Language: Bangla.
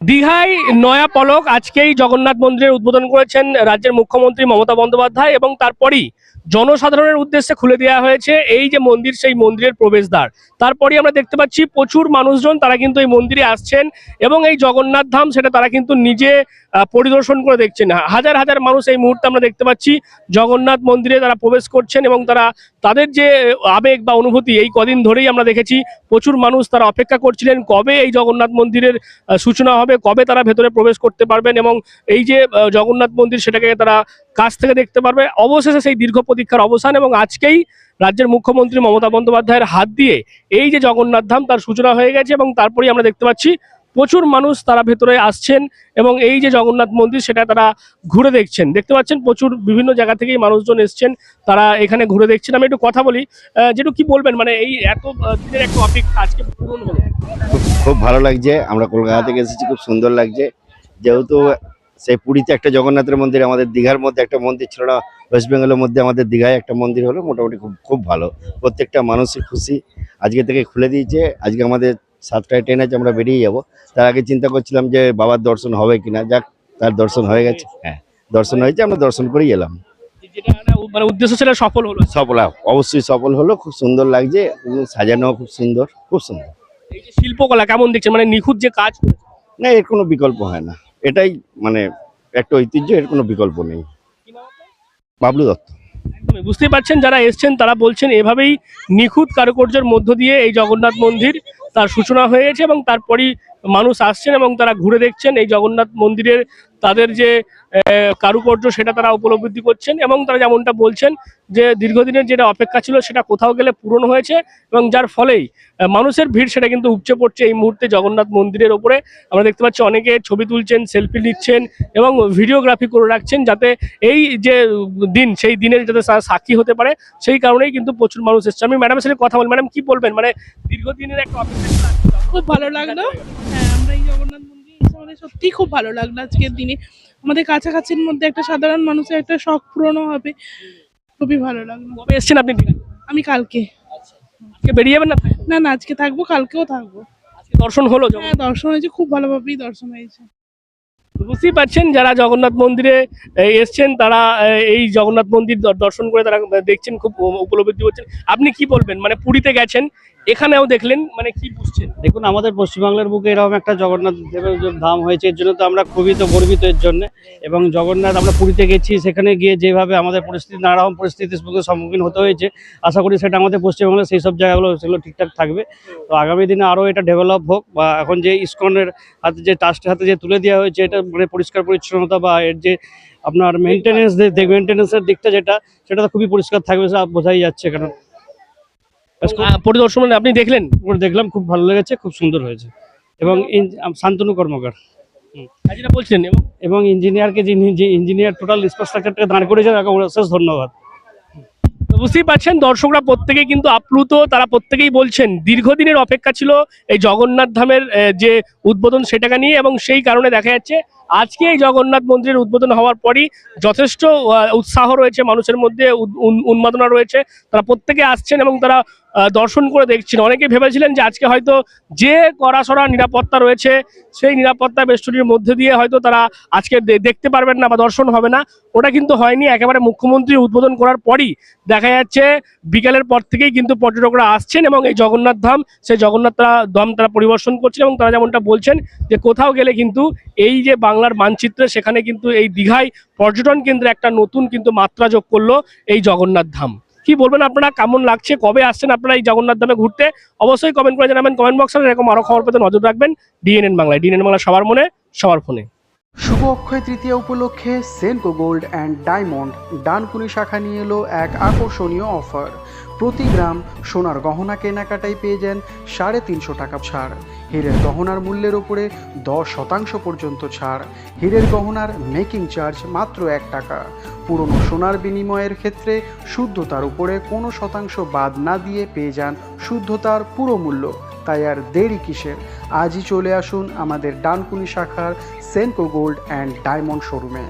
দীঘায় নয়া পলক আজকেই জগন্নাথ মন্দিরের উদ্বোধন করেছেন রাজ্যের মুখ্যমন্ত্রী মমতা বন্দ্যোপাধ্যায় এবং তারপরই জনসাধারণের উদ্দেশ্যে খুলে দেওয়া হয়েছে এই যে মন্দির, সেই মন্দিরের প্রবেশদ্বার। তারপরই আমরা দেখতে পাচ্ছি প্রচুর মানুষজন তারা কিন্তু এই মন্দিরে আসছেন এবং এই জগন্নাথ ধাম সেটা তারা কিন্তু নিজে পরিদর্শন করে দেখছেন। হাজার হাজার মানুষ এই মুহূর্তে আমরা দেখতে পাচ্ছি জগন্নাথ মন্দিরে তারা প্রবেশ করছেন এবং তারা তাদের যে আবেগ বা অনুভূতি এই কদিন ধরেই আমরা দেখেছি প্রচুর মানুষ তারা অপেক্ষা করছিলেন কবে এই জগন্নাথ মন্দিরের সূচনা হবে, কবে তারা ভেতরে প্রবেশ করতে পারবেন এবং এই যে জগন্নাথ মন্দির সেটাকে তারা কাছ থেকে দেখতে পারবে। অবশেষে সেই দীর্ঘ প্রতীক্ষার অবসান এবং আজকেই রাজ্যের মুখ্যমন্ত্রী মমতা বন্দ্যোপাধ্যায়ের হাত দিয়ে এই যে জগন্নাথ ধাম তার সূচনা হয়ে গেছে এবং তারপরেই আমরা দেখতে পাচ্ছি প্রচুর মানুষ তারা ভেতরে আসছেন এবং এই যে জগন্নাথ মন্দির সেটা তারা ঘুরে দেখছেন। দেখতে পাচ্ছেন প্রচুর বিভিন্ন জায়গা থেকেই মানুষজন এসছেন, তারা এখানে ঘুরে দেখছেন। আমি একটু কথা বলি যেটু কি বলবেন? মানে এই এত দিনের একটা অপেক্ষা আজকে পূরণ হলো খুব ভালো লাগছে। আমরা কলকাতা থেকে এসেছি, খুব সুন্দর লাগছে। যেহেতু সেই পুরীতে একটা জগন্নাথের মন্দির আমাদের দীঘার মধ্যে একটা মন্দির ছিল না ওয়েস্ট বেঙ্গলের মধ্যে আমাদের দীঘায় একটা মন্দির হলো মোটামুটি খুব খুব ভালো। প্রত্যেকটা মানুষই খুশি। আজকে থেকে খুলে দিয়েছে আজকে আমাদের সাতটায় ট্রেন আছে আমরা বেরিয়ে যাব। তার আগে চিন্তা করছিলাম যে বাবার দর্শন হবে কিনা যাক তার দর্শন হয়ে গেছে। হ্যাঁ দর্শন হয়েছে আমরা দর্শন করেই এলাম। মানে উদ্দেশ্য ছিল সফল হলো। সফল অবশ্যই সফল হলো খুব সুন্দর লাগছে সাজানো খুব সুন্দর খুব সুন্দর। শিল্পকলা কেমন দেখছেন? মানে নিখুঁত যে কাজ না এর কোনো বিকল্প হয় না। এটাই মানে একটা ঐতিহ্য, এর কোনো বিকল্প নেই। বাবলু দত্ত। বুঝতেই পারছেন, যারা এসছেন, তারা বলছেন এভাবেই নিখুঁত কারুকার্যের মধ্য দিয়ে এই জগন্নাথ মন্দির তার সূচনা হয়েছে এবং তারপরই মানুষ আসছেন এবং তারা ঘুরে দেখছেন এই জগন্নাথ মন্দিরের তাদের যে কারুকার্য সেটা তারা উপলব্ধি করছেন এবং তারা যেমনটা বলছেন যে দীর্ঘদিনের যেটা অপেক্ষা ছিল সেটা কোথাও গেলে পূরণ হয়েছে এবং যার ফলেই মানুষের ভিড় সেটা কিন্তু উপচে পড়ছে এই মুহূর্তে জগন্নাথ মন্দিরের ওপরে। আমরা দেখতে পাচ্ছি অনেকে ছবি তুলছেন, সেলফি নিচ্ছেন এবং ভিডিওগ্রাফি করে রাখছেন যাতে এই যে দিন, সেই দিনের যাতে সাক্ষী হতে পারে, সেই কারণেই কিন্তু প্রচুর মানুষ এসছে। আমি ম্যাডামের সাথে কথা বলি, ম্যাডাম কি বলবেন? মানে দীর্ঘদিনের একটা অপেক্ষা খুব ভালো লাগল। হ্যাঁ আমরা এই জগন্নাথ মন্দির এসে আমাদের সত্যিই খুব ভালো লাগল আজকের দিনে। আমাদের কাছাকাছির মধ্যে একটা সাধারণ মানুষের একটা শখ পূরণও হবে। খুবই ভালো লাগল। কবে এসছেন আপনি আমি কালকে। আজকে বেরিয়ে যাবেন না? না না আজকে থাকব কালকেও থাকব। আজকে দর্শন হলো হ্যাঁ দর্শন হয়েছে খুব ভালোভাবেই দর্শন হয়েছে। বুঝতেই পারছেন যারা জগন্নাথ মন্দিরে এসছেন তারা এই, জগন্নাথ মন্দির দর্শন করে তারা দেখছেন খুব উপলব্ধি করছেন আপনি কি বলবেন? মানে পুরীতে গেছেন এখানেও দেখলেন মানে কি বুঝছেন? দেখুন, আমাদের পশ্চিমবাংলার বুকে এরকম একটা জগন্নাথ দেবের ধাম হয়েছে, এর জন্য তো আমরা খুবই তো গর্বিত এর জন্য। এবং জগন্নাথ আমরা পুরীতে গেছি, সেখানে গিয়ে যেভাবে আমাদের পরিস্থিতি নানা রকম পরিস্থিতির সম্মুখীন হতে হয়েছে। আশা করি সেটা আমাদের পশ্চিমবাংলার সেই সব জায়গাগুলো সেগুলো ঠিকঠাক থাকবে। তো আগামী দিনে আরও এটা ডেভেলপ হোক, বা এখন যে ইসকনের হাতে যে ট্রাস্টের হাতে যে তুলে দেওয়া হয়েছে, এটা মানে পরিষ্কার পরিচ্ছন্নতা বা এর যে আপনার মেনটেনেন্স মেনটেনেন্সের দিকটা যেটা, সেটা তো খুবই পরিষ্কার থাকবে বোঝাই যাচ্ছে কারণ পরিদর্শন মানে আপনি দেখলেন? দেখলাম খুব ভালো লেগেছে খুব সুন্দর হয়েছে। এবং শান্তনু কর্মকার। যেটা বলছিলেন এবং ইঞ্জিনিয়ারকে যে ইঞ্জিনিয়ার টোটাল ইনফ্রাস্ট্রাকচারটাকে দাঁড় করেছেন অশেষ ধন্যবাদ। তো বুঝতেই পারছেন দর্শকরা প্রত্যেকেই কিন্তু আপ্লুত তারা প্রত্যেকেই বলছেন দীর্ঘদিনের অপেক্ষা ছিল এই জগন্নাথ ধামের যে উদ্বোধন সেটাকে নিয়ে এবং সেই কারণে দেখা যাচ্ছে আজকে এই জগন্নাথ মন্দিরের উদ্বোধন হওয়ার পরই যথেষ্ট উৎসাহ রয়েছে মানুষের মধ্যে উন্মাদনা রয়েছে। তারা প্রত্যেকে আসছেন এবং তারা দর্শন করে দেখছেন অনেকে ভেবেছিলেন যে আজকে হয়তো যে কড়াসড়া নিরাপত্তা রয়েছে, সেই নিরাপত্তা বেষ্টনীর মধ্যে দিয়ে হয়তো তারা আজকে দেখতে পারবেন না বা দর্শন হবে না। ওটা কিন্তু হয়নি। একেবারে মুখ্যমন্ত্রী উদ্বোধন করার পরই দেখা যাচ্ছে বিকালের পর থেকেই কিন্তু পর্যটকরা আসছেন এবং এই জগন্নাথ ধাম, সেই জগন্নাথ তারা ধাম তারা পরিদর্শন করছেন এবং তারা যেমনটা বলছেন যে কোথাও গেলে কিন্তু এই যে বাংলার মানচিত্রে সেখানে কিন্তু এই দীঘায় পর্যটন কেন্দ্রে একটা নতুন কিন্তু মাত্রা যোগ করল এই জগন্নাথ ধাম। কি বলবেন আপনারা? কেমন লাগছে? কবে আসছেন আপনারা এই জগন্নাথ ধামে ঘুরতে? অবশ্যই কমেন্ট করে জানাবেন কমেন্ট বক্সে এরকম আরও খবর পেতে নজর রাখবেন ডিএনএন বাংলায়। ডিএনএন বাংলা সবার মনে, সবার ফোনে। শুভ অক্ষয় তৃতীয় উপলক্ষে Senco gold and diamond Dankuni শাখা নিয়ে এলো এক আকর্ষণীয় অফার প্রতি গ্রাম সোনার গহনা কেনাকাটায় পেয়ে যান সাড়ে তিনশো টাকা ছাড়। হীরের গহনার মূল্যের ওপরে দশ শতাংশ পর্যন্ত ছাড়। হীরের গহনার মেকিং চার্জ মাত্র এক টাকা। পুরনো সোনার বিনিময়ের ক্ষেত্রে শুদ্ধতার উপরে কোনো শতাংশ বাদ না দিয়ে পেয়ে যান শুদ্ধতার পুরো মূল্য। তাই আর দেরি কিসের? আজই চলে আসুন আমাদের ডানকুনি শাখার সেনকো গোল্ড অ্যান্ড ডায়মন্ড শোরুমে